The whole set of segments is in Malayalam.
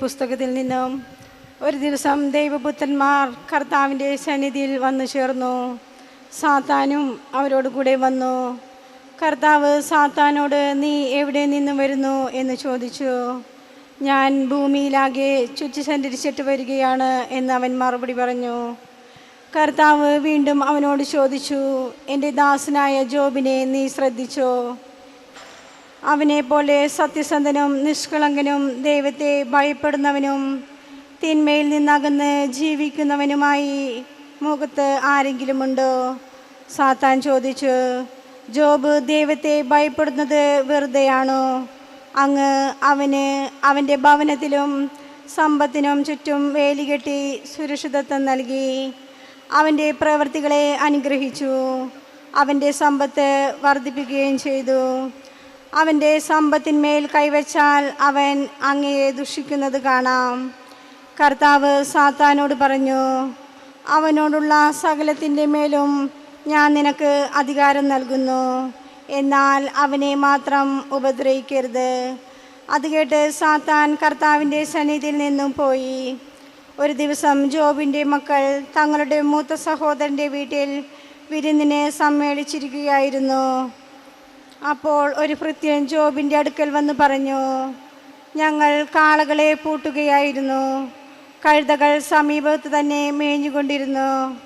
പുസ്തകത്തിൽ നിന്നും ഒരു ദിവസം ദൈവപുത്രന്മാർ കർത്താവിന്റെ സന്നിധിയിൽ വന്നു ചേർന്നു. സാത്താനും അവരോട് കൂടെ വന്നു. കർത്താവ് സാത്താനോട് നീ എവിടെ നിന്നും വരുന്നു? എന്ന് ചോദിച്ചു. ഞാൻ ഭൂമിയിലാകെ ചുറ്റി സഞ്ചരിച്ചിട്ട് വരികയാണ് എന്ന് അവൻ മറുപടി പറഞ്ഞു. കർത്താവ് വീണ്ടും അവനോട് ചോദിച്ചു എന്റെ ദാസനായ ജോബിനെ നീ ശ്രദ്ധിച്ചോ? അവനെ പോലെ സത്യസന്ധനും നിഷ്കളങ്കനും ദൈവത്തെ ഭയപ്പെടുന്നവനും തിന്മയിൽ നിന്നകന്ന് ജീവിക്കുന്നവനുമായി മുഖത്ത് ആരെങ്കിലുമുണ്ടോ? സാത്താൻ ചോദിച്ചു ജോബ് ദൈവത്തെ ഭയപ്പെടുന്നത് വെറുതെയാണോ? അങ്ങ് അവന് അവന്റെ ഭവനത്തിലും സമ്പത്തിനും ചുറ്റും വേലികെട്ടി സുരക്ഷിതത്വം നൽകി. അവന്റെ പ്രവൃത്തികളെ അനുഗ്രഹിച്ചു. അവന്റെ സമ്പത്ത് വർദ്ധിപ്പിക്കുകയും ചെയ്തു. അവന്റെ സമ്പത്തിന്മേൽ കൈവച്ചാൽ അവൻ അങ്ങയെ ദുഷിക്കുന്നത് കാണാം. കർത്താവ് സാത്താനോട് പറഞ്ഞു അവനോടുള്ള സകലത്തിന്റെ മേലും ഞാൻ നിനക്ക് അധികാരം നൽകുന്നു. എന്നാൽ അവനെ മാത്രം ഉപദ്രവിക്കരുത്. അത് കേട്ട് സാത്താൻ കർത്താവിന്റെ സന്നിധിയിൽ നിന്നും പോയി. ഒരു ദിവസം ജോബിന്റെ മക്കൾ തങ്ങളുടെ മൂത്ത സഹോദരന്റെ വീട്ടിൽ വിരുന്നിനെ സമ്മേളിച്ചിരിക്കുകയായിരുന്നു. അപ്പോൾ ഒരു ഭൃത്യൻ ജോബിന്റെ അടുക്കൽ വന്ന് പറഞ്ഞു ഞങ്ങൾ കാളകളെ പൂട്ടുകയായിരുന്നു. കഴുതകൾ സമീപത്ത് തന്നെ മേഞ്ഞുകൊണ്ടിരുന്നു.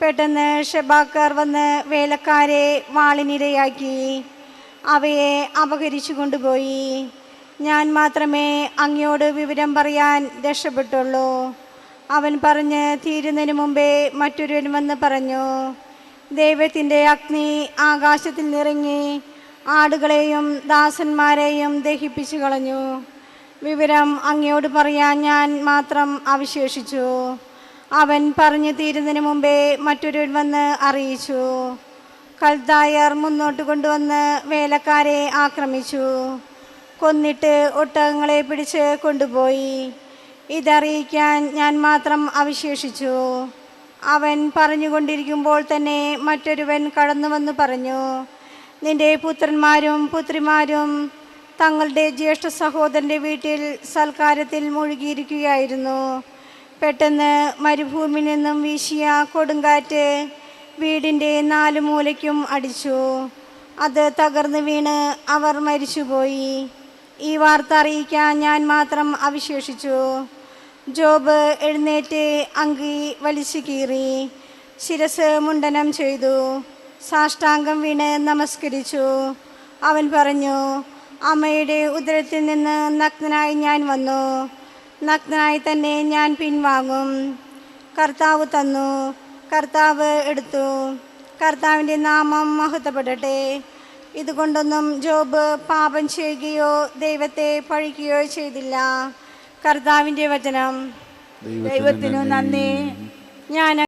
പെട്ടെന്ന് ഷെബാക്കർ വന്ന് വേലക്കാരെ വാളിനിരയാക്കി. അവയെ അപഹരിച്ചു കൊണ്ടുപോയി. ഞാൻ മാത്രമേ അങ്ങയോട് വിവരം പറയാൻ രക്ഷപ്പെട്ടുള്ളൂ. അവൻ പറഞ്ഞ് തീരുന്നതിന് മുമ്പേ മറ്റൊരുവൻ വന്ന് പറഞ്ഞു ദൈവത്തിന്റെ അഗ്നി ആകാശത്തിൽ നിറങ്ങി ആടുകളെയും ദാസന്മാരെയും ദഹിപ്പിച്ചു കളഞ്ഞു. വിവരം അങ്ങയോട് പറയാൻ ഞാൻ മാത്രം അവശേഷിച്ചു. അവൻ പറഞ്ഞു തീരുന്നതിന് മുമ്പേ മറ്റൊരു വന്ന് അറിയിച്ചു. കൽദായർ മുന്നോട്ട് കൊണ്ടുവന്ന് വേലക്കാരെ ആക്രമിച്ചു. കൊന്നിട്ട് ഒട്ടകങ്ങളെ പിടിച്ച് കൊണ്ടുപോയി. ഇതറിയിക്കാൻ ഞാൻ മാത്രം അവശേഷിച്ചു. അവൻ പറഞ്ഞുകൊണ്ടിരിക്കുമ്പോൾ തന്നെ മറ്റൊരുവൻ കടന്നു വന്ന് പറഞ്ഞു നിന്റെ പുത്രന്മാരും പുത്രിമാരും തങ്ങളുടെ ജ്യേഷ്ഠ സഹോദരന്റെ വീട്ടിൽ സൽക്കാരത്തിൽ മുഴുകിയിരിക്കുകയായിരുന്നു. പെട്ടെന്ന് മരുഭൂമിയിൽ നിന്നും വീശിയ കൊടുങ്കാറ്റ് വീടിന്റെ നാല് മൂലയ്ക്കും അടിച്ചു. അത് തകർന്നു വീണ് അവർ മരിച്ചുപോയി. ഈ വാർത്ത അറിയിക്കാൻ ഞാൻ മാത്രം അവശേഷിച്ചു. ജോബ് എഴുന്നേറ്റ് അങ്കി വലിച്ചു കീറി. ശിരസ് മുണ്ടനം ചെയ്തു. സാഷ്ടാംഗം വീണ് നമസ്കരിച്ചു. അവൻ പറഞ്ഞു അമ്മയുടെ ഉദരത്തിൽ നിന്ന് നഗ്നായി ഞാൻ വന്നു. നഗ്നായി തന്നെ ഞാൻ പിൻവാങ്ങും. കർത്താവ് തന്നു. കർത്താവ് എടുത്തു. കർത്താവിന്റെ നാമം മഹത്വപ്പെടട്ടെ. ഇതുകൊണ്ടൊന്നും ജോബ് പാപം ചെയ്യുകയോ ദൈവത്തെ പഴിക്കുകയോ ചെയ്തില്ല. കർത്താവിന്റെ വചനം. ദൈവത്തിനു നന്ദി. ഞാൻ